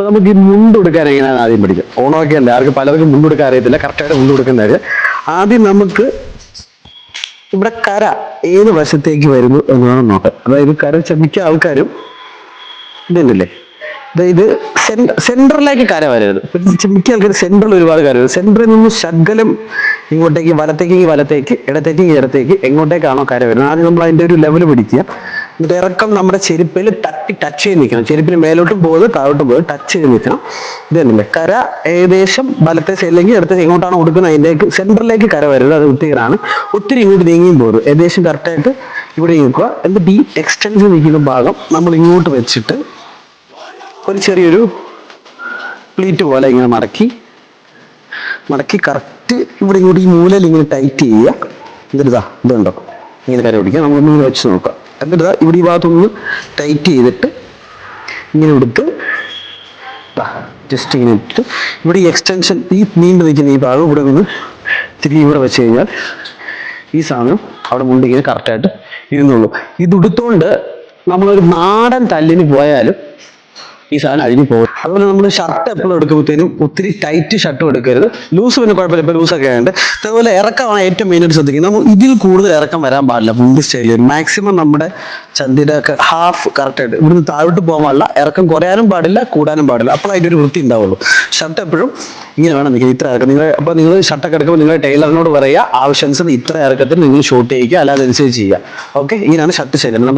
അപ്പൊ നമുക്ക് ഈ മുണ്ടെടുക്കാൻ എങ്ങനെയാണ് ആദ്യം പഠിക്കുക ഓണമൊക്കെ അല്ല? ആർക്കും പലർക്കും മുണ്ടെടുക്കാൻ അറിയത്തില്ല. കറക്റ്റായിട്ട് മുണ്ടെടുക്കുന്ന കാര്യം ആദ്യം നമുക്ക് ഇവിടെ കര ഏത് വശത്തേക്ക് വരുന്നു എന്നാണ് നോക്കാം അതായത് കര ചമിക്ക മിക്ക ആൾക്കാരും ഇതല്ലേ? അതായത് സെൻട്രലിലേക്ക് കര വരരുത്. മിക്ക ആൾക്കാർ സെൻട്രൽ ഒരുപാട് കര വരും. സെന്ററിൽ നിന്ന് ശകലം ഇങ്ങോട്ടേക്ക് വലത്തേക്ക് വലത്തേക്ക് ഇടത്തേക്ക് ഇടത്തേക്ക് എങ്ങോട്ടേക്കാണോ കര വരുന്നത്. ആദ്യം നമ്മൾ അതിന്റെ ഒരു ലെവൽ പിടിക്കുക എന്നിട്ട് ഇറക്കം നമ്മുടെ ചെരുപ്പിൽ തട്ടി ടച്ച് ചെയ്ത് നിൽക്കണം. ചെരുപ്പിന് മേലോട്ടും പോകുന്നത് താഴോട്ടും പോകുന്നത് ടച്ച് ചെയ്ത് നിൽക്കണം. ഇതല്ലേ കര ഏകദേശം വലത്തെ സൈഡിലേക്ക് ഇടത്തെ എങ്ങോട്ടാണ് കൊടുക്കുന്നത് അതിലേക്ക് സെന്ററിലേക്ക് കര വരരുത് അത് വൃത്തികേടാണ്. ഒത്തിരി ഇങ്ങോട്ട് നീങ്ങിയും പോകും ഏകദേശം കറക്റ്റായിട്ട് ഇവിടെ നിൽക്കുക. എന്നിട്ട് ഈ എക്സ്റ്റൻസ് നിൽക്കുന്ന ഭാഗം നമ്മൾ ഇങ്ങോട്ട് വെച്ചിട്ട് ഒരു ചെറിയൊരു പ്ലീറ്റ് പോലെ ഇങ്ങനെ മടക്കി മടക്കി കറക്റ്റ് ഇവിടെ ഇങ്ങോട്ട് ഈ മൂലയിൽ ഇങ്ങനെ ടൈറ്റ് ചെയ്യുക. എന്നിട്ട് ഇതാ ഇതുണ്ടോ ഇങ്ങനെ കര പിടിക്കുക. നമ്മൾ ഇങ്ങനെ വെച്ച് നോക്കാം. എന്നിട്ട് ഇവിടെ ഈ ഭാഗത്തൊന്ന് ടൈറ്റ് ചെയ്തിട്ട് ഇങ്ങനെ എടുത്ത് ജസ്റ്റ് ഇങ്ങനെ ഇട്ടിട്ട് ഇവിടെ ഈ എക്സ്റ്റൻഷൻ ഈ നീണ്ടു നിൽക്കുന്ന ഈ ഭാഗം ഇവിടെ നിന്ന് തിരികെ ഇവിടെ വെച്ച് കഴിഞ്ഞാൽ ഈ സാധനം അവിടെ മുണ്ട് ഇങ്ങനെ കറക്റ്റായിട്ട് ഇരുന്നുള്ളൂ. ഇത് നമ്മളൊരു നാടൻ തല്ലിന് പോയാലും ഈ സാധനം അഴിഞ്ഞു പോകും. അതുപോലെ നമ്മൾ ഷർട്ട് എപ്പോഴും എടുക്കുമ്പോഴത്തേനും ഒത്തിരി ടൈറ്റ് ഷർട്ടും എടുക്കരുത്. ലൂസ് പിന്നെ കുഴപ്പമില്ല ഇപ്പൊ ലൂസൊക്കെ ആയതുകൊണ്ട് അതുപോലെ ഇറക്കമാണ് ഏറ്റവും മെയിനായിട്ട് ശ്രദ്ധിക്കുന്നത്. നമ്മൾ ഇതിൽ കൂടുതൽ ഇറക്കം വരാൻ പാടില്ല. മുമ്പ് സ്റ്റൈലിൽ മാക്സിമം നമ്മുടെ ചന്തിയുടെ ഒക്കെ ഹാഫ് കറക്റ്റ് ആയിട്ട്. ഇവിടുന്ന് താഴോട്ട് പോകാൻ പാടില്ല. ഇറക്കം കുറയാനും പാടില്ല കൂടാനും പാടില്ല. അപ്പോൾ അതിന്റെ ഒരു വൃത്തി ഉണ്ടാവുള്ളൂ. ഷർട്ട് എപ്പോഴും ഇങ്ങനെ വേണം നിങ്ങൾ ഇത്ര ഇറക്കം. നിങ്ങൾ അപ്പോൾ നിങ്ങൾ ഷർട്ടൊക്കെ എടുക്കുമ്പോൾ നിങ്ങൾ ടൈലറിനോട് പറയുക ആവശ്യാനുസരണം ഇത്ര ഇറക്കത്തിൽ നിങ്ങൾ ഷോട്ട് ചെയ്യുക അല്ലാതെ അനുസരിച്ച് ചെയ്യുക. ഓക്കെ ഇങ്ങനെയാണ് ഷർട്ട് ശരി നമ്മൾ